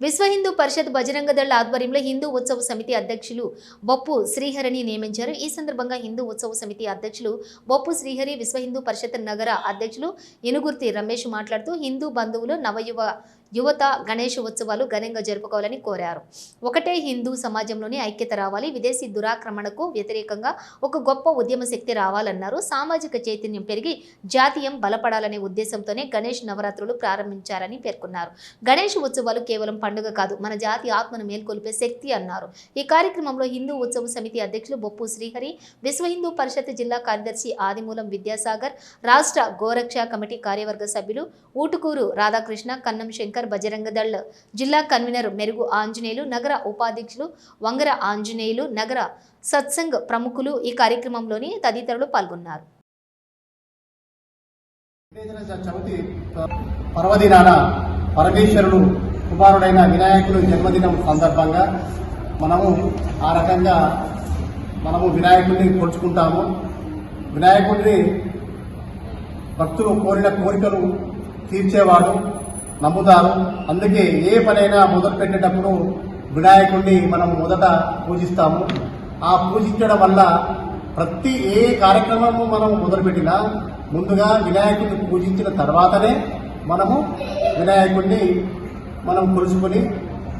విశ్వ హిందూ పరిషత్ బజరంగ దళ ఆధ్వర్యంలో హిందూ ఉత్సవ సమితి అధ్యక్షులు బొప్పు శ్రీహరిని నియమించారు. ఈ సందర్భంగా హిందూ ఉత్సవ సమితి అధ్యక్షులు బొప్పు శ్రీహరి విశ్వ హిందూ పరిషత్ నగర అధ్యక్షులు ఇనుగుర్తి రమేష్ మాట్లాడుతూ హిందూ బంధువులు నవయువ యువత గణేష్ ఉత్సవాలు ఘనంగా జరుపుకోవాలని కోరారు. ఒకటే హిందూ సమాజంలోని ఐక్యత రావాలి విదేశీ దురాక్రమణకు వ్యతిరేకంగా ఒక గొప్ప ఉద్యమ శక్తి రావాలన్నారు. సామాజిక చైతన్యం పెరిగి జాతీయం బలపడాలనే ఉద్దేశంతోనే గణేష్ నవరాత్రులు ప్రారంభించారని పేర్కొన్నారు. గణేష్ ఉత్సవాలు కేవలం పండుగ కాదు మన జాతి ఆత్మను మేల్కొల్పే శక్తి అన్నారు. ఈ కార్యక్రమంలో హిందూ ఉత్సవ సమితి అధ్యక్షులు బొప్పు శ్రీహరి విశ్వ హిందూ పరిషత్ జిల్లా కార్యదర్శి ఆదిమూలం విద్యాసాగర్ రాష్ట్ర గోరక్ష కమిటీ కార్యవర్గ సభ్యులు ఊటుకూరు రాధాకృష్ణ కన్నం శంకర్ బజరంగ దళ్ జిల్లా కన్వీనర్ మెరుగు ఆంజనేయులు నగర ఉపాధ్యక్షులు వంగర ఆంజనేయులు నగర సత్సంగ్ ప్రముఖులు ఈ కార్యక్రమంలోని తదితరులు పాల్గొన్నారు. చవితి పర్వదినాన పరమేశ్వరుడు కుమారుడైన వినాయకుడు జన్మదినం సందర్భంగా మనము ఆ రకంగా మనము వినాయకుడిని కొలుచుకుంటాము వినాయకుడిని భక్తులు కోరిన కోరికలు తీర్చేవాడు నమ్ముతారు. అందుకే ఏ పనైనా మొదలు పెట్టేటప్పుడు వినాయకుడిని మనం మొదట పూజిస్తాము. ఆ పూజించడం వల్ల ప్రతి ఏ కార్యక్రమము మనం మొదలుపెట్టినా ముందుగా వినాయకుడిని పూజించిన తర్వాతనే మనము వినాయకుడిని మనం కొలుసుకొని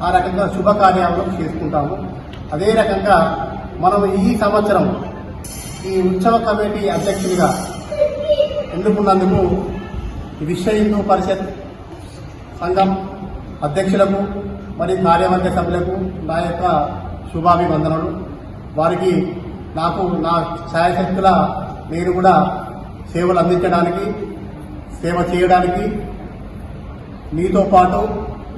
ఆ రకంగా శుభకార్యాలను చేసుకుంటాము. అదే రకంగా మనం ఈ సంవత్సరం ఈ ఉత్సవ కమిటీ అధ్యక్షుడిగా ఎన్నుకున్నందుకు విశ్వ హిందూ పరిషత్ సంఘం అధ్యక్షులకు మరియు కార్యవర్గ సభ్యులకు నా యొక్క శుభాభివందనలు. వారికి నాకు నా ఛాయశక్తుల నేను కూడా సేవలు అందించడానికి సేవ చేయడానికి నీతో పాటు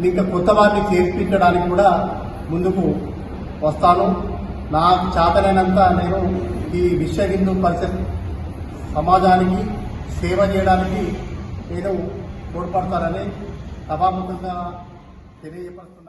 ఇంకా కొత్త వారిని చేర్పించడానికి కూడా ముందుకు వస్తాను. నాకు చేతనైనంత నేను ఈ విశ్వ హిందూ పరిషత్ సమాజానికి సేవ చేయడానికి నేను తోడ్పడతానని સભા મુકતા તેની પણ